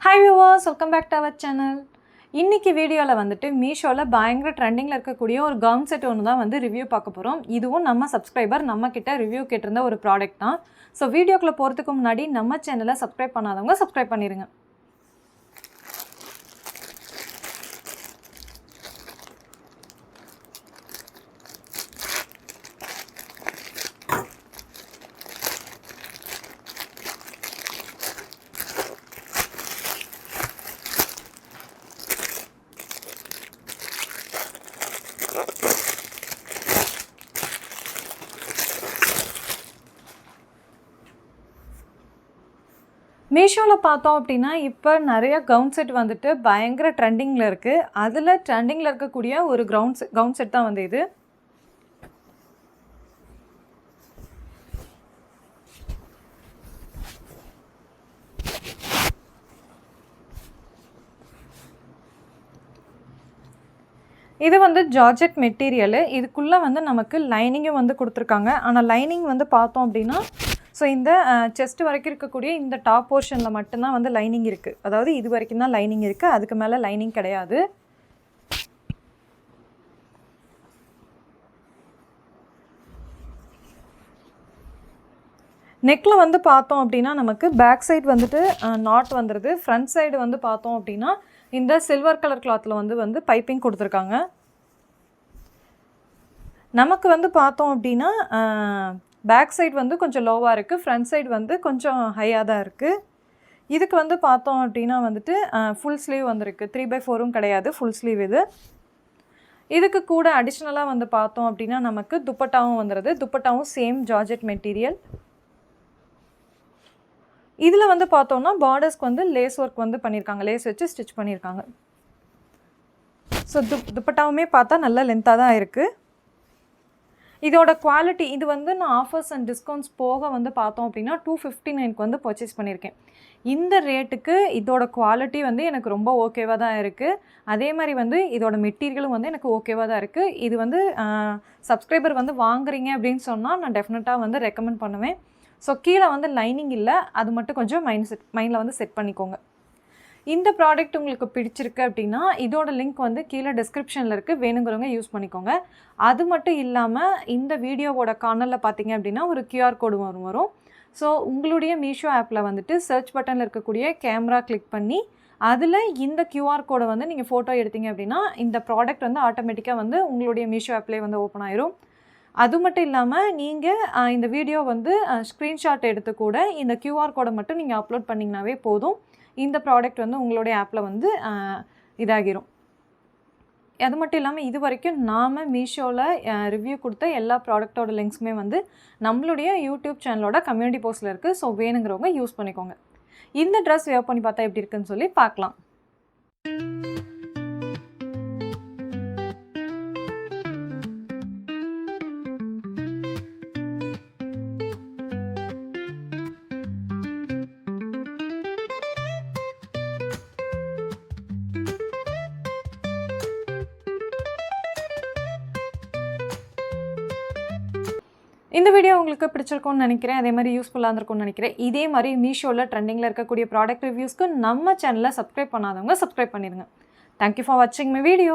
Hi viewers welcome back to our channel இன்றைக்கி வீடியோவில் வந்துட்டு மீஷோவில் பயங்கர ட்ரெண்டிங்கில் இருக்கக்கூடிய ஒரு கவுன் செட் ஒன்று தான் வந்து ரிவ்யூ பார்க்க போகிறோம் இதுவும் நம்ம சப்ஸ்கிரைபர் நம்மக்கிட்ட ரிவ்யூ கேட்டிருந்த ஒரு ப்ராடக்ட் தான். ஸோ வீடியோக்குள்ளே போகிறதுக்கு முன்னாடி நம்ம சேனலை சப்ஸ்கிரைப் பண்ணாதவங்க சப்ஸ்கிரைப் பண்ணிடுங்க மீஷோவில் பார்த்தோம் அப்படின்னா இப்போ நிறைய கவுன் செட் வந்துட்டு பயங்கர ட்ரெண்டிங்கில் இருக்குது அதில் ட்ரெண்டிங்கில் இருக்கக்கூடிய ஒரு கிரவுண்ட் கவுன் செட் தான் வந்து இது. இது வந்து ஜார்ஜெட் மெட்டீரியலு. இதுக்குள்ளே வந்து நமக்கு லைனிங்கும் வந்து கொடுத்துருக்காங்க. ஆனால் லைனிங் வந்து பார்த்தோம் அப்படின்னா ஸோ இந்த செஸ்ட் வரைக்கும் இருக்கக்கூடிய இந்த டாப் போர்ஷனில் மட்டும்தான் வந்து லைனிங் இருக்குது அதாவது இது வரைக்கும் தான் லைனிங் இருக்குது அதுக்கு மேலே லைனிங் கிடையாது. நெக்கில் வந்து பார்த்தோம் அப்படின்னா நமக்கு பேக் சைடு வந்துட்டு நாட் வந்துடுது ஃப்ரண்ட் சைடு வந்து பார்த்தோம் அப்படின்னா இந்த சில்வர் கலர் கிளாத்தில் வந்து வந்து பைப்பிங் கொடுத்துருக்காங்க. நமக்கு வந்து பார்த்தோம் அப்படின்னா பேக் சைடு வந்து கொஞ்சம் லோவாக இருக்குது ஃப்ரண்ட் சைடு வந்து கொஞ்சம் ஹையாக தான் இருக்குது இதுக்கு வந்து பார்த்தோம் அப்படின்னா வந்துட்டு ஃபுல் ஸ்லீவ் வந்திருக்கு. த்ரீ பை ஃபோரும் கிடையாது ஃபுல் ஸ்லீவ் இது. இதுக்கு கூட அடிஷ்னலாக வந்து பார்த்தோம் அப்படின்னா நமக்கு துப்பட்டாவும் வந்துடுது துப்பட்டாவும் சேம் ஜார்ஜெட் மெட்டீரியல் இதில் வந்து பார்த்தோம்னா பார்டர்ஸ்க்கு வந்து லேஸ் ஒர்க் வந்து பண்ணியிருக்காங்க லேஸ் வச்சு ஸ்டிச் பண்ணியிருக்காங்க ஸோ துப் துப்பட்டாவுமே பார்த்தா நல்லா லென்த்தாக தான் இருக்குது இதோட குவாலிட்டி இது வந்து நான் ஆஃபர்ஸ் அண்ட் டிஸ்கவுண்ட்ஸ் போக வந்து பார்த்தோம் அப்படின்னா டூ ஃபிஃப்டி நைனுக்கு வந்து பர்ச்சேஸ் பண்ணியிருக்கேன் இந்த ரேட்டுக்கு இதோட குவாலிட்டி வந்து எனக்கு ரொம்ப ஓகேவாக தான் இருக்குது அதே மாதிரி வந்து இதோட மெட்டீரியலும் வந்து எனக்கு ஓகேவாக தான் இருக்குது இது வந்து சப்ஸ்கிரைபர் வந்து வாங்குறீங்க அப்படின்னு சொன்னால் நான் டெஃபினட்டாக வந்து ரெக்கமெண்ட் பண்ணுவேன். ஸோ கீழே வந்து லைனிங் இல்லை அது மட்டும் கொஞ்சம் மைண்ட் செட் மைண்டில் வந்து செட் பண்ணிக்கோங்க. இந்த ப்ராடக்ட் உங்களுக்கு பிடிச்சிருக்கு அப்படின்னா இதோட லிங்க் வந்து கீழே டிஸ்கிரிப்ஷனில் இருக்குது வேணுங்கிறவங்க யூஸ் பண்ணிக்கோங்க. அது மட்டும் இல்லாமல் இந்த வீடியோவோட கார்னரில் பார்த்தீங்க அப்படின்னா ஒரு கியூஆர் கோடு வரும் வரும். ஸோ உங்களுடைய மீஷோ ஆப்பில் வந்துட்டு சர்ச் பட்டனில் இருக்கக்கூடிய கேமரா கிளிக் பண்ணி அதில் இந்த கியூஆர் கோடை வந்து நீங்கள் ஃபோட்டோ எடுத்தீங்க அப்படின்னா இந்த ப்ராடக்ட் வந்து ஆட்டோமேட்டிக்காக வந்து உங்களுடைய மீஷோ ஆப்லேயே வந்து ஓப்பன் ஆயிரும். அது மட்டும் இல்லாமல் நீங்கள் இந்த வீடியோ வந்து ஸ்க்ரீன்ஷாட் எடுத்து கூட இந்த கியூஆர் கோடை மட்டும் நீங்கள் அப்லோட் பண்ணிங்கனாவே போதும். இந்த ப்ராடக்ட் வந்து உங்களுடைய ஆப்பில் வந்து இதாகிரும். அது மட்டும் இல்லாமல் இது வரைக்கும் நாம் மீஷோவில் ரிவ்யூ கொடுத்த எல்லா ப்ராடக்டோட லிங்க்ஸுமே வந்து நம்மளுடைய யூடியூப் சேனலோட கம்யூனிட்டி போஸ்ட்டில் இருக்குது ஸோ வேணுங்கிறவங்க யூஸ் பண்ணிக்கோங்க. இந்த ட்ரெஸ் வேவ் பண்ணி பார்த்தா எப்படி இருக்குன்னு சொல்லி பார்க்கலாம். இந்த வீடியோ உங்களுக்கு பிடிச்சிருக்கும்னு நினைக்கிறேன். அதே மாதிரி யூஸ்ஃபுல்லாக இருந்திருக்கும்னு நினைக்கிறேன். இதே மாதிரி மீஷோவில் ட்ரெண்டிங்கில் இருக்கக்கூடிய ப்ராடக்ட் ரிவ்யூஸ்க்கு நம்ம சேனலை சப்ஸ்கிரைப் பண்ணாதவங்க சப்ஸ்கிரைப் பண்ணிடுங்க தேங்க்யூ ஃபார் வாட்சிங் மை வீடியோ